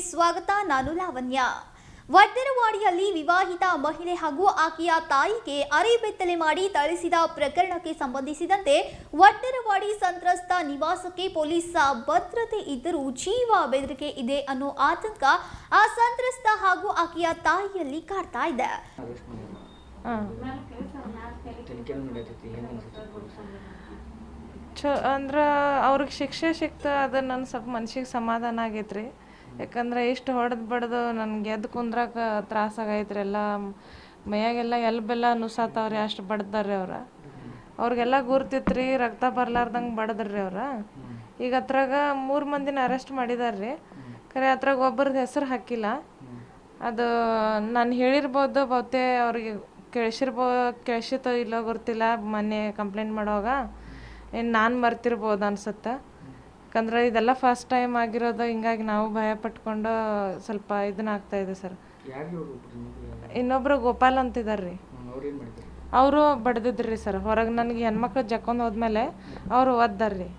ಸ್ವಾಗತ. ನಾನು ಲಾವಣ್ಯ. ವಡ್ಡರವಾಡಿಯಲ್ಲಿ ವಿವಾಹಿತ ಮಹಿಳೆ ಹಾಗೂ ಆಕೆಯ ತಾಯಿಗೆ ಅರೆಬೆತ್ತಲೆ ಮಾಡಿ ತಳಿಸಿದ ಪ್ರಕರಣಕ್ಕೆ ಸಂಬಂಧಿಸಿದಂತೆ ವಡ್ಡರವಾಡಿ ಸಂತ್ರಸ್ತ ನಿವಾಸಕ್ಕೆ ಪೊಲೀಸ್ ಭದ್ರತೆ ಇದ್ದರೂ ಜೀವ ಬೆದರಿಕೆ ಇದೆ ಅನ್ನೋ ಆತಂಕ ಆ ಸಂತ್ರಸ್ತ ಹಾಗೂ ಆಕೆಯ ತಾಯಿಯಲ್ಲಿ ಕಾಡ್ತಾ ಇದೆ. ಅಂದ್ರೆ ಅವ್ರಿಗೆ ಶಿಕ್ಷೆ ಸಿಕ್ತ ಅದು ನನ್ನ ಸ್ವಲ್ಪ ಮನ್ಸಿಗೆ ಸಮಾಧಾನ ಆಗೈತ್ರಿ. ಯಾಕಂದ್ರೆ ಇಷ್ಟು ಹೊಡೆದು ಬಡ್ದು ನನ್ಗೆ ಎದ್ದು ಕುಂದ್ರಾಕ ತ್ರಾಸ ಆಗೈತ್ರಿ ಎಲ್ಲ. ಮೈಯಾಗೆಲ್ಲ ಎಲ್ಬೆಲ್ಲ ನುಸಾತಾವ್ರಿ ಅಷ್ಟು ಬಡ್ದಾರ್ರಿ ಅವ್ರ. ಅವ್ರಿಗೆಲ್ಲ ಗುರ್ತಿತ್ರಿ, ರಕ್ತ ಬರ್ಲಾರ್ದಂಗೆ ಬಡದ್ರಿ ಅವ್ರ. ಈಗ ಅತ್ರಾಗ ಮೂರು ಮಂದಿನ ಅರೆಸ್ಟ್ ಮಾಡಿದಾರ್ರಿ. ಖರೆ ಅತ್ರಾಗ ಒಬ್ಬರದ್ದು ಹೆಸರು ಹಾಕಿಲ್ಲ. ಅದು ನಾನು ಹೇಳಿರ್ಬೋದು ಬಹುತೇ ಅವ್ರಿಗೆ ಕೇಳಿಸಿರ್ಬೋ ಕೇಳಿಸಿತೋ ಇಲ್ಲೋ ಗೊತ್ತಿಲ್ಲ, ಮೊನ್ನೆ ಕಂಪ್ಲೇಂಟ್ ಮಾಡುವಾಗ. ಏನು ನಾನು ಮರ್ತಿರ್ಬೋದು ಅನ್ಸುತ್ತೆ? ಯಾಕಂದ್ರೆ ಇದೆಲ್ಲ ಫಸ್ಟ್ ಟೈಮ್ ಆಗಿರೋದು ಹಿಂಗಾಗಿ ನಾವು ಭಯ ಪಟ್ಕೊಂಡು ಸ್ವಲ್ಪ ಇದನ್ನ ಆಗ್ತಾ ಇದೆ ಸರ್. ಇನ್ನೊಬ್ರು ಗೋಪಾಲ್ ಅಂತಿದ್ದಾರೆ ರೀ ಅವರು ಬಡ್ದಿದ್ರಿ ಸರ್. ಹೊರಗೆ ನನಗೆ ಹೆಣ್ಮಕ್ಳು ಜಕ್ಕೊಂಡು ಹೋದ್ಮೇಲೆ ಅವರು ಒದ್ದಾರ್ರಿ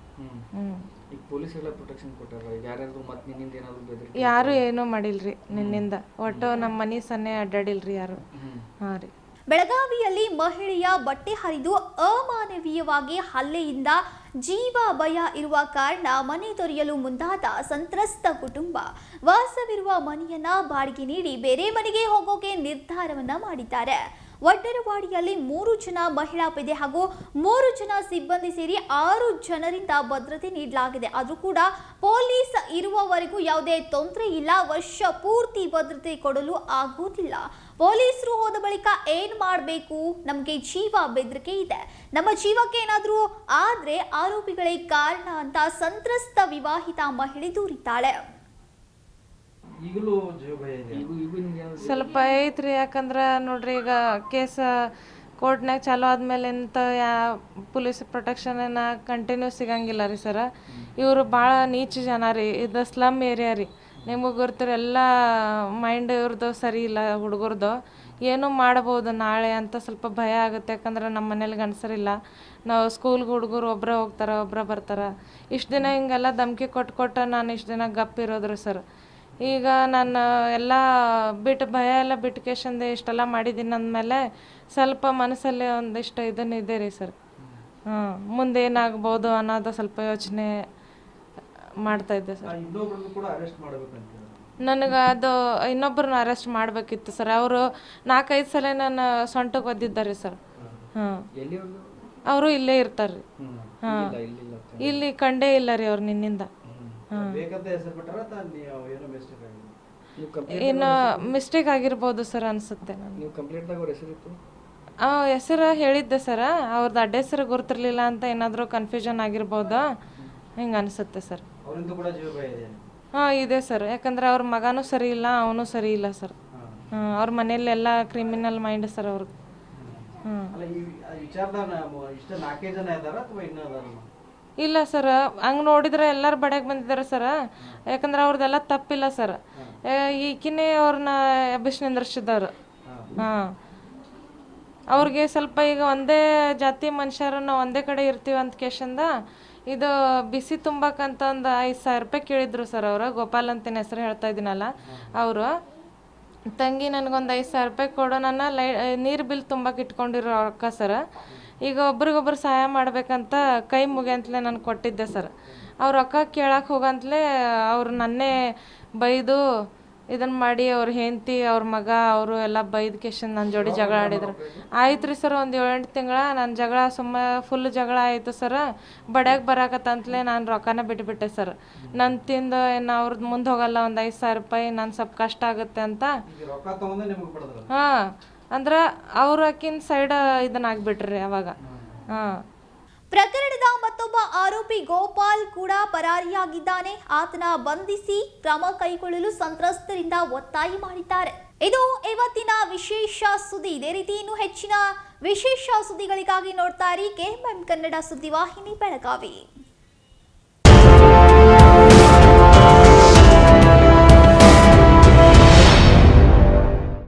ಬೆದರಿಕೆ ಯಾರು ಏನೂ ಮಾಡಿಲ್ರಿ ನಿನ್ನಿಂದ. ಒಟ್ಟು ನಮ್ಮ ಮನೆ ಸನ್ನೆ ಅಡ್ಡಾಡಿಲ್ರಿ ಯಾರು. ಹಾಂ ರೀ. ಬೆಳಗಾವಿಯಲ್ಲಿ ಮಹಿಳೆಯ ಬಟ್ಟೆ ಹರಿದು ಅಮಾನವೀಯವಾಗಿ ಹಲ್ಲೆಯಿಂದ ಜೀವ ಭಯ ಇರುವ ಕಾರಣ ಮನೆ ತೊರೆಯಲು ಮುಂದಾದ ಸಂತ್ರಸ್ತ ಕುಟುಂಬ. ವಾಸವಿರುವ ಮನೆಯನ್ನ ಬಾಡಿಗೆ ನೀಡಿ ಬೇರೆ ಮನೆಗೆ ಹೋಗೋಕೆ ನಿರ್ಧಾರವನ್ನ ಮಾಡಿದ್ದಾರೆ. ಒಡ್ಡರವಾಡಿಯಲ್ಲಿ ಮೂರು ಜನ ಮಹಿಳಾ ಪೇದೆ ಹಾಗೂ ಮೂರು ಜನ ಸಿಬ್ಬಂದಿ ಸೇರಿ ಆರು ಜನರಿಂದ ಭದ್ರತೆ ನೀಡಲಾಗಿದೆ. ಆದರೂ ಕೂಡ ಪೊಲೀಸ್ ಇರುವವರೆಗೂ ಯಾವುದೇ ತೊಂದರೆ ಇಲ್ಲ. ವರ್ಷ ಪೂರ್ತಿ ಭದ್ರತೆ ಕೊಡಲು ಆಗುವುದಿಲ್ಲ. ಪೊಲೀಸರು ಹೋದ ಬಳಿಕ ಏನ್ ಮಾಡಬೇಕು? ನಮಗೆ ಜೀವ ಬೆದರಿಕೆ ಇದೆ. ನಮ್ಮ ಜೀವಕ್ಕೆ ಏನಾದರೂ ಆದ್ರೆ ಆರೋಪಿಗಳೇ ಕಾರಣ ಅಂತ ಸಂತ್ರಸ್ತ ವಿವಾಹಿತ ಮಹಿಳೆ ದೂರಿದ್ದಾಳೆ. ಈಗಲೂ ಸ್ವಲ್ಪ ಐತ್ರಿ ಯಾಕಂದ್ರೆ ನೋಡ್ರಿ ಈಗ ಕೇಸ್ ಕೋರ್ಟ್ನಾಗ ಚಾಲೋ ಆದ್ಮೇಲೆ ಎಂತ ಯಾ ಪೊಲೀಸ್ ಪ್ರೊಟೆಕ್ಷನ್ ಏನ ಕಂಟಿನ್ಯೂ ಸಿಗಂಗಿಲ್ಲ ರೀ ಸರ. ಇವರು ಭಾಳ ನೀಚ ಜನ ರೀ ಇದು ಸ್ಲಮ್ ಏರಿಯಾ ರೀ. ನಿಮಗೆ ಗೊತ್ತಿರ ಎಲ್ಲ ಮೈಂಡ್ ಇವ್ರದ್ದು ಸರಿ ಇಲ್ಲ ಹುಡುಗರ್ದು. ಏನೂ ಮಾಡ್ಬೋದು ನಾಳೆ ಅಂತ ಸ್ವಲ್ಪ ಭಯ ಆಗುತ್ತೆ ಯಾಕಂದ್ರೆ ನಮ್ಮ ಮನೇಲಿ ಗಂಡಸರಿಲ್ಲ ನಾವು ಸ್ಕೂಲ್ಗೆ ಹುಡುಗರು ಒಬ್ಬರೇ ಹೋಗ್ತಾರೆ ಒಬ್ಬರೇ ಬರ್ತಾರೆ. ಇಷ್ಟು ದಿನ ಹಿಂಗೆಲ್ಲ ಧಮಕಿ ಕೊಟ್ಟು ಕೊಟ್ಟು ನಾನು ಇಷ್ಟು ದಿನ ಗಪ್ಪಿರೋದ್ರಿ ಸರ್. ಈಗ ನಾನು ಎಲ್ಲ ಬಿಟ್ಟು ಭಯ ಎಲ್ಲ ಬಿಟ್ಟು ಕೇಶಂದು ಇಷ್ಟೆಲ್ಲ ಮಾಡಿದ್ದೀನಿ ಅಂದಮೇಲೆ ಸ್ವಲ್ಪ ಮನಸ್ಸಲ್ಲಿ ಒಂದಿಷ್ಟು ಇದನ್ನು ಇದೆ ರೀ ಸರ್ ಹಾಂ ಮುಂದೆ ಏನಾಗ್ಬೋದು ಅನ್ನೋದು ಸ್ವಲ್ಪ ಯೋಚನೆ ಮಾಡ್ತಾ ಇದ್ದೆ ಸರ್ ನನಗೆ ಅದು ಇನ್ನೊಬ್ಬರನ್ನ ಅರೆಸ್ಟ್ ಮಾಡಬೇಕಿತ್ತು ಸರ್ ಅವರು ನಾಲ್ಕೈದು ಸಲ ನನ್ನ ಸೊಂಟಕ್ಕೆ ಒದ್ದಿದ್ದಾರೆ ಸರ್ ಹಾಂ. ಅವರು ಇಲ್ಲೇ ಇರ್ತಾರೆ ರೀ ಹಾಂ. ಇಲ್ಲಿ ಕಂಡೇ ಇಲ್ಲ ರೀ ಅವ್ರು ನಿನ್ನಿಂದ. ಏನೋ ಮಿಸ್ಟೇಕ್ ಆಗಿದೆ ನೀವು ಕಂಪ್ಲೇಂಟ್ ಇನ್ನು ಮಿಸ್ಟೇಕ್ ಆಗಿರ್ಬೋದು ಸರ್ ಅನ್ಸುತ್ತೆ ನಾನು ನೀವು ಕಂಪ್ಲೇಂಟ್ದಾಗ ಅವ್ರ ಹೆಸರಿತ್ತು ಆ ಹೆಸರು ಹೇಳಿದ್ದೆ ಸರ್. ಅವ್ರದ್ದು ಅಡ್ಡ ಹೆಸರು ಗುರ್ತಿರ್ಲಿಲ್ಲ ಅಂತ ಏನಾದರೂ ಕನ್ಫ್ಯೂಷನ್ ಆಗಿರ್ಬೋದು? ಹಿಂಗೆ ಅನಿಸುತ್ತೆ ಸರ್. ಅವರಿಂದ ಕೂಡ ಜೀವ ಭಯ ಇದೆ. ಹಾಂ ಇದೆ ಸರ್. ಯಾಕಂದ್ರೆ ಅವ್ರ ಮಗನೂ ಸರಿ ಇಲ್ಲ ಅವನು ಸರಿ ಇಲ್ಲ ಸರ್. ಅವ್ರ ಮನೆಯಲ್ಲೆಲ್ಲ ಕ್ರಿಮಿನಲ್ ಮೈಂಡ್ ಸರ್ ಅವ್ರಿಗೆ ಹಾಂ ಇಲ್ಲ ಸರ್, ಹಂಗೆ ನೋಡಿದ್ರೆ ಎಲ್ಲಾರು ಬಡ್ಯಾಗ ಬಂದಿದ್ದಾರೆ ಸರ್. ಯಾಕಂದ್ರೆ ಅವ್ರದ್ದೆಲ್ಲ ತಪ್ಪಿಲ್ಲ ಸರ್. ಈಕಿನೇ ಅವ್ರನ್ನ ಎಬ್ಬಿಸಿ ನಿಂದ್ರಿಸಿದವ್ರು ಹಾಂ. ಅವ್ರಿಗೆ ಸ್ವಲ್ಪ ಈಗ ಒಂದೇ ಜಾತಿ ಮನುಷ್ಯರು ಒಂದೇ ಕಡೆ ಇರ್ತೀವಿ ಅಂತ ಕೇಶಂದ, ಇದು ಬಿಸಿ ತುಂಬಕ್ಕಂತ ಒಂದು ಐದು ಸಾವಿರ ರೂಪಾಯಿ ಕೇಳಿದ್ರು ಸರ್ ಅವರು. ಗೋಪಾಲ್ ಅಂತಿನ ಹೆಸರು ಹೇಳ್ತಾ ಇದ್ದೀನಲ್ಲ ಅವರು. ತಂಗಿ ನನಗೊಂದು ಐದು ಸಾವಿರ ರೂಪಾಯಿ ಕೊಡೋ ನನ್ನ ಲೈ, ನೀರು ಬಿಲ್ ತುಂಬಕ್ಕೆ ಇಟ್ಕೊಂಡಿರೋ ರೊಕ್ಕ ಸರ್. ಈಗ ಒಬ್ರಿಗೊಬ್ರು ಸಹಾಯ ಮಾಡ್ಬೇಕಂತ ಕೈ ಮುಗಿಯಂತಲೇ ನಾನು ಕೊಟ್ಟಿದ್ದೆ ಸರ್. ಅವ್ರ ರೊಕ್ಕ ಕೇಳಕ್ಕೆ ಹೋಗಂತಲೇ ಅವ್ರು ನನ್ನೇ ಬೈದು ಇದನ್ನು ಮಾಡಿ ಅವ್ರ ಹೆಂಡತಿ ಅವ್ರ ಮಗ ಅವರು ಎಲ್ಲ ಬೈದ ಕೇಶನ್ ನನ್ನ ಜೋಡಿ ಜಗಳ ಆಡಿದ್ರು. ಆಯ್ತು ರೀ ಸರ್ ಒಂದು ಏಳೆಂಟು ತಿಂಗಳ ನನ್ನ ಜಗಳ ಸುಮ್ಮ ಫುಲ್ ಜಗಳ ಆಯಿತು ಸರ್. ಬಡ್ಯಾಗ ಬರಾಕತ್ತಂತಲೇ ನಾನು ರೊಕ್ಕನ ಬಿಟ್ಬಿಟ್ಟೆ ಸರ್. ನನ್ನ ತಿಂದು ಏನು ಅವ್ರದ್ದು ಮುಂದೆ ಹೋಗಲ್ಲ ಒಂದು ಐದು ಸಾವಿರ ರೂಪಾಯಿ ನಾನು ಸ್ವಲ್ಪ ಕಷ್ಟ ಆಗುತ್ತೆ ಅಂತ. ಹಾಂ. ಅಂದ್ರೆ ಅವ್ರ ಸೈಡ್ ಇದನ್ನ ಆಗ್ಬಿಟ್ರಿ ಅವಾಗ. ಹಾಂ. ಪ್ರಕರಣದ ಮತ್ತೊಬ್ಬ ಆರೋಪಿ ಗೋಪಾಲ್ ಕೂಡ ಪರಾರಿಯಾಗಿದ್ದಾನೆ. ಆತನ ಬಂಧಿಸಿ ಕ್ರಮ ಕೈಗೊಳ್ಳಲು ಸಂತ್ರಸ್ತರಿಂದ ಒತ್ತಾಯ ಮಾಡಿದ್ದಾರೆ. ಇದು ಇವತ್ತಿನ ವಿಶೇಷ ಸುದ್ದಿ. ಇದೇ ರೀತಿ ಇನ್ನು ಹೆಚ್ಚಿನ ವಿಶೇಷ ಸುದ್ದಿಗಳಿಗಾಗಿ ನೋಡ್ತಾ ಇರಿ. ಕೆಎಂಎಂ ಕನ್ನಡ ಸುದ್ದಿವಾಹಿನಿ, ಬೆಳಗಾವಿ.